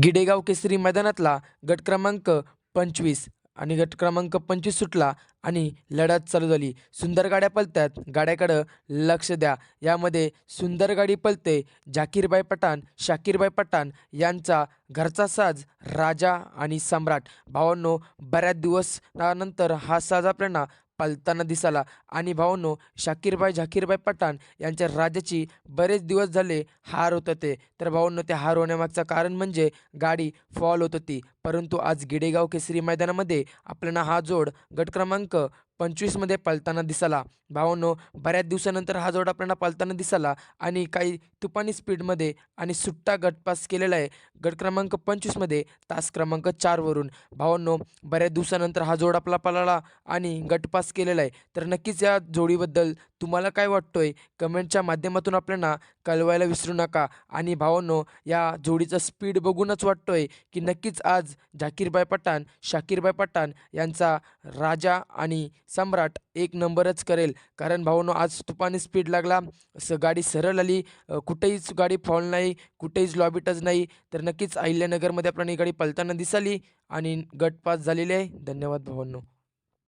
गिडेगाव केसरी मैदानातला गट क्रमांक पंचवीस आणि गट क्रमांक पंचवीस सुटला आणि लढत चालू झाली. सुंदर गाड्या पलत्यात. गाड्याकडं लक्ष द्या. यामध्ये सुंदर गाडी पलते जाकीरबाई पठाण शाकीरबाई पठाण यांचा घरचा साज राजा आणि सम्राट. भावांनो बऱ्याच दिवसानंतर हा साज आपल्याला पालताना दिसाला. आणि भाऊनो शाकीरबाई झाकीरबाई पठाण यांच्या राजाची बरेच दिवस झाले हार होत होते. तर भाऊंनो ते हार होण्यामागचं कारण म्हणजे गाडी फॉल होत होती. परंतु आज गिडेगाव केसरी मैदानामध्ये आपल्याला हा जोड गट क्रमांक पंचवीसमध्ये पळताना दिसाला. भावांनो बऱ्याच दिवसानंतर हा जोड आपल्याला पळताना दिसाला आणि काही तुपानी स्पीडमध्ये आणि सुट्टा गटपास केलेला आहे. गट क्रमांक पंचवीसमध्ये तास क्रमांक चारवरून भावांनो बऱ्याच दिवसानंतर हा जोड आपला पळाला आणि गटपास केलेला आहे. तर नक्कीच या जोडीबद्दल तुम्हाला काय वाटतोय? कमेंटच्या माध्यमातून आपल्याला कळवायला विसरू नका. आणि भावांनो या जोडीचा स्पीड बघूनच वाटतोय की नक्कीच आज झाकीरबाई पठाण शाकीरबाई पठाण यांचा राजा आणि सम्राट एक नंबरच करेल. कारण भावांनो आज तुपाने स्पीड लागला. स गाडी सरळ आली. कुठेहीच गाडी फॉल नाही कुठेहीच लॉबिटच नाही. तर नक्कीच अहिल्यानगरमध्ये आपल्याला ही गाडी पळताना दिसाली आणि गटपास झालेली आहे. धन्यवाद भावांनो.